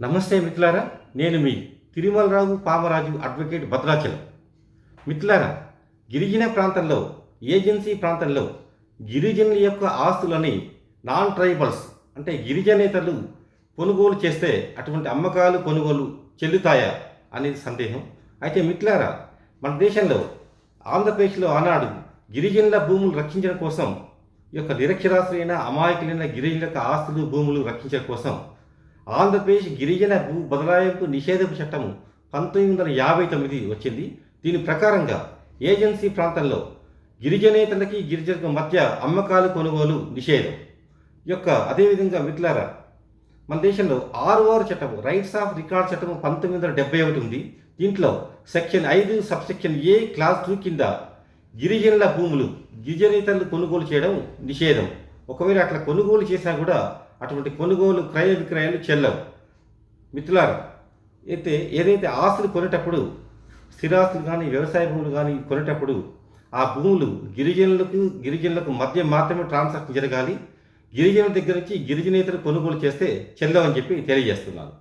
నమస్తే మిత్రులారా నేను మీ తిరుమలరావు పామరాజు అడ్వకేట్ భద్రాచలం. మిత్రులారా గిరిజన ప్రాంతంలో ఏజెన్సీ ప్రాంతంలో గిరిజనుల యొక్క ఆస్తులని నాన్ ట్రైబల్స్ అంటే గిరిజనేతలు కొనుగోలు చేస్తే అటువంటి అమ్మకాలు కొనుగోలు చెల్లుతాయా అనేది సందేహం. అయితే మిత్రులారా మన దేశంలో ఆంధ్రప్రదేశ్లో ఆనాడు గిరిజనుల భూములు రక్షించడం కోసం ఈ యొక్క నిరక్షరాస్యులైన అమాయకులైన గిరిజనుల యొక్క ఆస్తులు భూములు రక్షించడం కోసం ఆంధ్రప్రదేశ్ గిరిజన భూ బదలాయింపు నిషేధపు చట్టము పంతొమ్మిది వందల యాభై తొమ్మిది వచ్చింది. దీని ప్రకారంగా ఏజెన్సీ ప్రాంతంలో గిరిజనేతలకి గిరిజనులకు మధ్య అమ్మకాలు కొనుగోలు నిషేధం యొక్క అదేవిధంగా మిట్లారా మన దేశంలో ఆరు ఆరు చట్టము రైట్స్ ఆఫ్ రికార్డ్ చట్టము పంతొమ్మిది వందల డెబ్బై ఒకటి ఉంది. దీంట్లో సెక్షన్ ఐదు sub section A class two కింద గిరిజనుల భూములు గిరిజనేతలు కొనుగోలు చేయడం నిషేధం. ఒకవేళ అట్లా కొనుగోలు చేసినా కూడా అటువంటి కొనుగోలు క్రయ విక్రయాలు చెల్లవు. మిత్రులారు అయితే ఏదైతే ఆస్తులు కొనేటప్పుడు స్థిరాస్తులు కానీ వ్యవసాయ భూములు కానీ కొనేటప్పుడు ఆ భూములు గిరిజనులకు గిరిజనులకు మధ్య మాత్రమే ట్రాన్సాక్షన్ జరగాలి. గిరిజనుల దగ్గర నుంచి గిరిజనేతలు కొనుగోలు చేస్తే చెల్లవని చెప్పి తెలియజేస్తున్నాను.